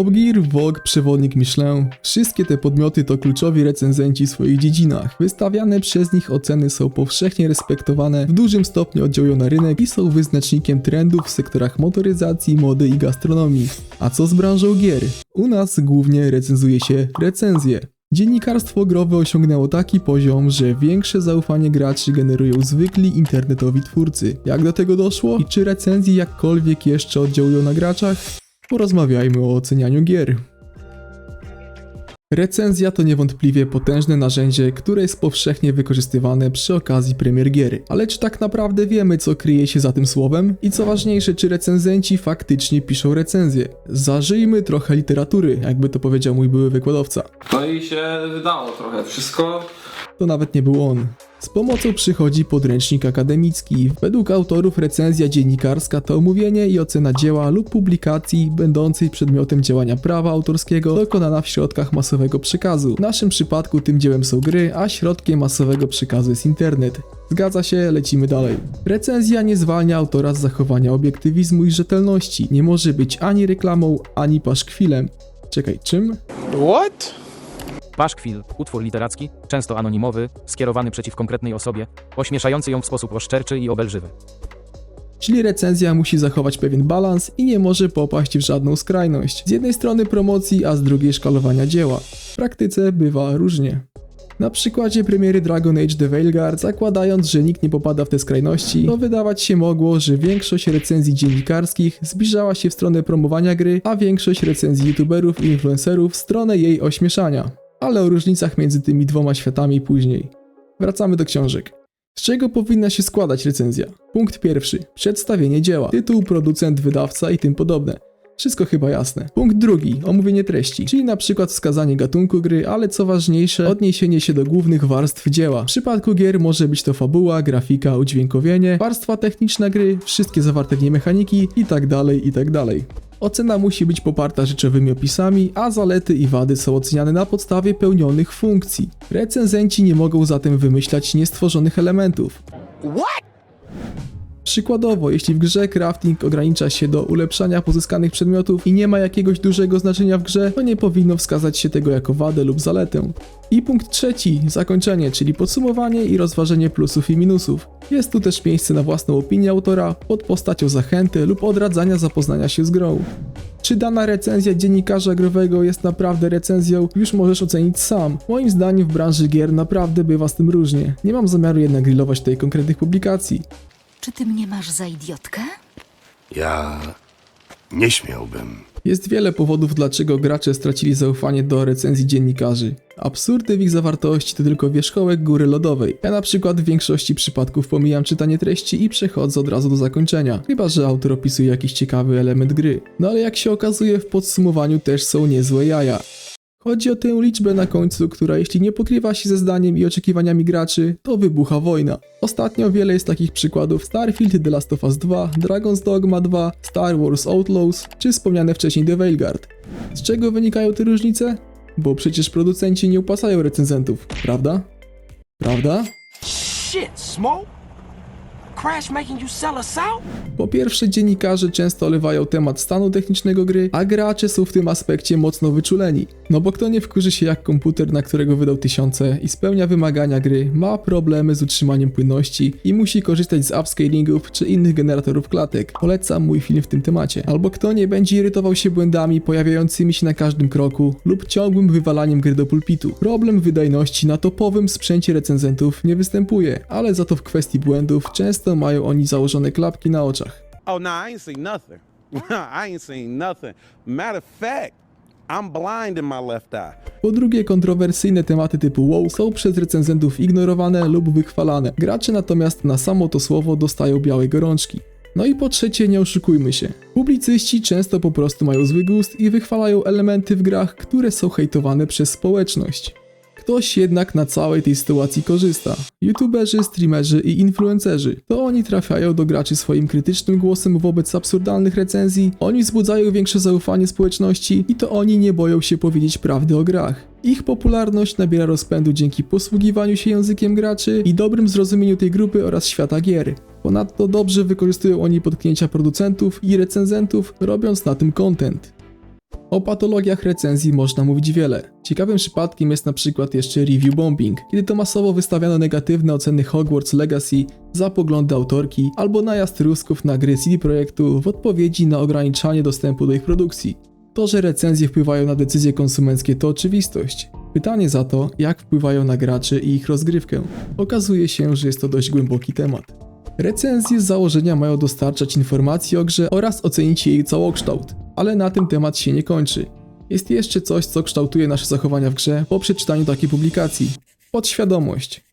Top Gear, Vogue, Przewodnik Michelin. Wszystkie te podmioty to kluczowi recenzenci w swoich dziedzinach. Wystawiane przez nich oceny są powszechnie respektowane, w dużym stopniu oddziałują na rynek i są wyznacznikiem trendów w sektorach motoryzacji, mody i gastronomii. A co z branżą gier? U nas głównie recenzuje się recenzje. Dziennikarstwo growe osiągnęło taki poziom, że większe zaufanie graczy generują zwykli internetowi twórcy. Jak do tego doszło i czy recenzje jakkolwiek jeszcze oddziałują na graczach? Porozmawiajmy o ocenianiu gier. Recenzja to niewątpliwie potężne narzędzie, które jest powszechnie wykorzystywane przy okazji premier gier. Ale czy tak naprawdę wiemy, co kryje się za tym słowem? I co ważniejsze, czy recenzenci faktycznie piszą recenzje? Zażyjmy trochę literatury, jakby to powiedział mój były wykładowca. No i się wydało trochę wszystko. To nawet nie był on. Z pomocą przychodzi podręcznik akademicki. Według autorów recenzja dziennikarska to omówienie i ocena dzieła lub publikacji będącej przedmiotem działania prawa autorskiego dokonana w środkach masowego przekazu. W naszym przypadku tym dziełem są gry, a środkiem masowego przekazu jest internet. Zgadza się, lecimy dalej. Recenzja nie zwalnia autora z zachowania obiektywizmu i rzetelności. Nie może być ani reklamą, ani paszkwilem. Czekaj, czym? What? Paszkwil, utwór literacki, często anonimowy, skierowany przeciw konkretnej osobie, ośmieszający ją w sposób oszczerczy i obelżywy. Czyli recenzja musi zachować pewien balans i nie może popaść w żadną skrajność. Z jednej strony promocji, a z drugiej szkalowania dzieła. W praktyce bywa różnie. Na przykładzie premiery Dragon Age The Veilguard, zakładając, że nikt nie popada w te skrajności, to wydawać się mogło, że większość recenzji dziennikarskich zbliżała się w stronę promowania gry, a większość recenzji youtuberów i influencerów w stronę jej ośmieszania. Ale o różnicach między tymi dwoma światami później. Wracamy do książek. Z czego powinna się składać recenzja? Punkt pierwszy. Przedstawienie dzieła. Tytuł, producent, wydawca i tym podobne. Wszystko chyba jasne. Punkt drugi. Omówienie treści, czyli na przykład wskazanie gatunku gry, ale co ważniejsze, odniesienie się do głównych warstw dzieła. W przypadku gier może być to fabuła, grafika, udźwiękowienie, warstwa techniczna gry, wszystkie zawarte w niej mechaniki itd. itd. Ocena musi być poparta rzeczowymi opisami, a zalety i wady są oceniane na podstawie pełnionych funkcji. Recenzenci nie mogą zatem wymyślać niestworzonych elementów. What? Przykładowo, jeśli w grze crafting ogranicza się do ulepszania pozyskanych przedmiotów i nie ma jakiegoś dużego znaczenia w grze, to nie powinno wskazać się tego jako wadę lub zaletę. I punkt trzeci, zakończenie, czyli podsumowanie i rozważenie plusów i minusów. Jest tu też miejsce na własną opinię autora pod postacią zachęty lub odradzania zapoznania się z grą. Czy dana recenzja dziennikarza growego jest naprawdę recenzją, już możesz ocenić sam. Moim zdaniem w branży gier naprawdę bywa z tym różnie. Nie mam zamiaru jednak grillować tutaj konkretnych publikacji. Czy ty mnie masz za idiotkę? Ja nie śmiałbym. Jest wiele powodów, dlaczego gracze stracili zaufanie do recenzji dziennikarzy. Absurdy w ich zawartości to tylko wierzchołek góry lodowej. Ja na przykład w większości przypadków pomijam czytanie treści i przechodzę od razu do zakończenia, chyba że autor opisuje jakiś ciekawy element gry. No ale jak się okazuje w podsumowaniu też są niezłe jaja. Chodzi o tę liczbę na końcu, która jeśli nie pokrywa się ze zdaniem i oczekiwaniami graczy, to wybucha wojna. Ostatnio wiele jest takich przykładów Starfield, The Last of Us 2, Dragon's Dogma 2, Star Wars Outlaws, czy wspomniane wcześniej The Veilguard. Z czego wynikają te różnice? Bo przecież producenci nie upasają recenzentów, prawda? Prawda? Shit, Smoke? Po pierwsze, dziennikarze często olewają temat stanu technicznego gry, a gracze są w tym aspekcie mocno wyczuleni. No bo kto nie wkurzy się jak komputer, na którego wydał tysiące i spełnia wymagania gry, ma problemy z utrzymaniem płynności i musi korzystać z upscalingów czy innych generatorów klatek. Polecam mój film w tym temacie. Albo kto nie będzie irytował się błędami pojawiającymi się na każdym kroku lub ciągłym wywalaniem gry do pulpitu. Problem wydajności na topowym sprzęcie recenzentów nie występuje, ale za to w kwestii błędów często mają oni założone klapki na oczach. Oh, I ain't seen nothing. I ain't seen nothing. Matter of fact, I'm blind in my left eye. Po drugie, kontrowersyjne tematy typu WoW są przez recenzentów ignorowane lub wychwalane. Gracze natomiast na samo to słowo dostają białej gorączki. No i po trzecie, nie oszukujmy się. Publicyści często po prostu mają zły gust i wychwalają elementy w grach, które są hejtowane przez społeczność. Ktoś jednak na całej tej sytuacji korzysta. YouTuberzy, streamerzy i influencerzy. To oni trafiają do graczy swoim krytycznym głosem wobec absurdalnych recenzji, oni wzbudzają większe zaufanie społeczności i to oni nie boją się powiedzieć prawdy o grach. Ich popularność nabiera rozpędu dzięki posługiwaniu się językiem graczy i dobrym zrozumieniu tej grupy oraz świata gier. Ponadto dobrze wykorzystują oni potknięcia producentów i recenzentów, robiąc na tym content. O patologiach recenzji można mówić wiele. Ciekawym przypadkiem jest na przykład jeszcze review bombing, kiedy to masowo wystawiano negatywne oceny Hogwarts Legacy za poglądy autorki albo najazd Rusków na gry CD Projektu w odpowiedzi na ograniczanie dostępu do ich produkcji. To, że recenzje wpływają na decyzje konsumenckie to oczywistość. Pytanie za to, jak wpływają na graczy i ich rozgrywkę. Okazuje się, że jest to dość głęboki temat. Recenzje z założenia mają dostarczać informacji o grze oraz ocenić jej całokształt, ale na tym temat się nie kończy. Jest jeszcze coś, co kształtuje nasze zachowania w grze po przeczytaniu takiej publikacji. Podświadomość.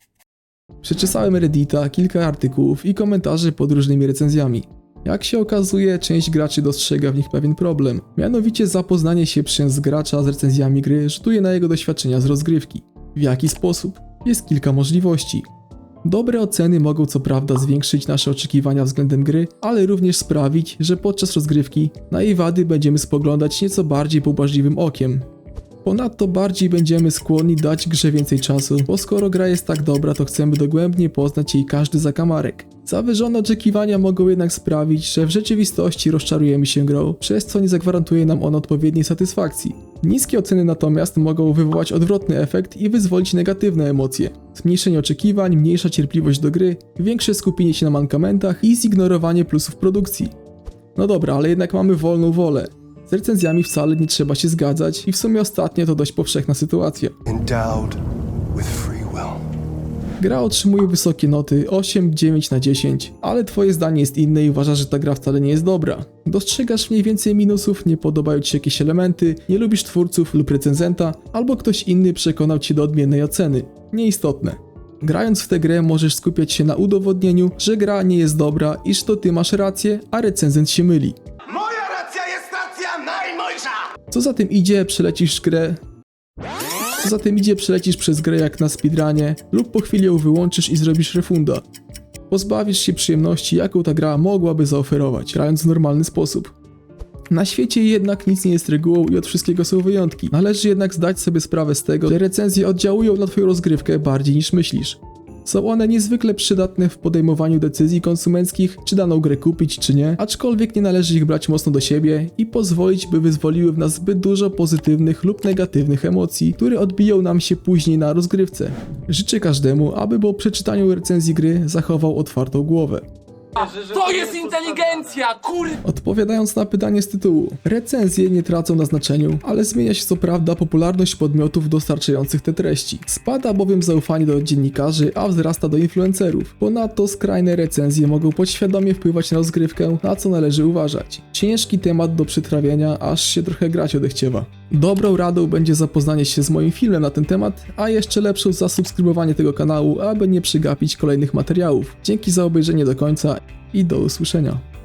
Przeczesałem Reddita, kilka artykułów i komentarzy pod różnymi recenzjami. Jak się okazuje, część graczy dostrzega w nich pewien problem. Mianowicie zapoznanie się przez gracza z recenzjami gry rzutuje na jego doświadczenia z rozgrywki. W jaki sposób? Jest kilka możliwości. Dobre oceny mogą co prawda zwiększyć nasze oczekiwania względem gry, ale również sprawić, że podczas rozgrywki na jej wady będziemy spoglądać nieco bardziej pobłażliwym okiem. Ponadto bardziej będziemy skłonni dać grze więcej czasu, bo skoro gra jest tak dobra, to chcemy dogłębnie poznać jej każdy zakamarek. Zawyżone oczekiwania mogą jednak sprawić, że w rzeczywistości rozczarujemy się grą, przez co nie zagwarantuje nam ona odpowiedniej satysfakcji. Niskie oceny natomiast mogą wywołać odwrotny efekt i wyzwolić negatywne emocje. Zmniejszenie oczekiwań, mniejsza cierpliwość do gry, większe skupienie się na mankamentach i zignorowanie plusów produkcji. No dobra, ale jednak mamy wolną wolę. Z recenzjami wcale nie trzeba się zgadzać i w sumie ostatnio to dość powszechna sytuacja. endowed with. Gra otrzymuje wysokie noty 8, 9 na 10, ale twoje zdanie jest inne i uważasz, że ta gra wcale nie jest dobra. Dostrzegasz mniej więcej minusów, nie podobają ci się jakieś elementy, nie lubisz twórców lub recenzenta, albo ktoś inny przekonał cię do odmiennej oceny. Nieistotne. Grając w tę grę możesz skupiać się na udowodnieniu, że gra nie jest dobra, iż to ty masz rację, a recenzent się myli. Moja racja jest racja najmojsza! Co za tym idzie, przelecisz grę. Co za tym idzie, przelecisz przez grę jak na speedrunie, lub po chwili ją wyłączysz i zrobisz refunda. Pozbawisz się przyjemności, jaką ta gra mogłaby zaoferować, grając w normalny sposób. Na świecie jednak nic nie jest regułą i od wszystkiego są wyjątki. Należy jednak zdać sobie sprawę z tego, że recenzje oddziałują na twoją rozgrywkę bardziej niż myślisz. Są one niezwykle przydatne w podejmowaniu decyzji konsumenckich, czy daną grę kupić, czy nie, aczkolwiek nie należy ich brać mocno do siebie i pozwolić, by wyzwoliły w nas zbyt dużo pozytywnych lub negatywnych emocji, które odbiją nam się później na rozgrywce. Życzę każdemu, aby po przeczytaniu recenzji gry zachował otwartą głowę. To jest inteligencja, kur... Odpowiadając na pytanie z tytułu, recenzje nie tracą na znaczeniu, ale zmienia się co prawda popularność podmiotów dostarczających te treści. Spada bowiem zaufanie do dziennikarzy, a wzrasta do influencerów. Ponadto skrajne recenzje mogą podświadomie wpływać na rozgrywkę, na co należy uważać. Ciężki temat do przetrawienia, aż się trochę grać odechciewa. Dobrą radą będzie zapoznanie się z moim filmem na ten temat, a jeszcze lepszą zasubskrybowanie tego kanału, aby nie przegapić kolejnych materiałów. Dzięki za obejrzenie do końca i do usłyszenia.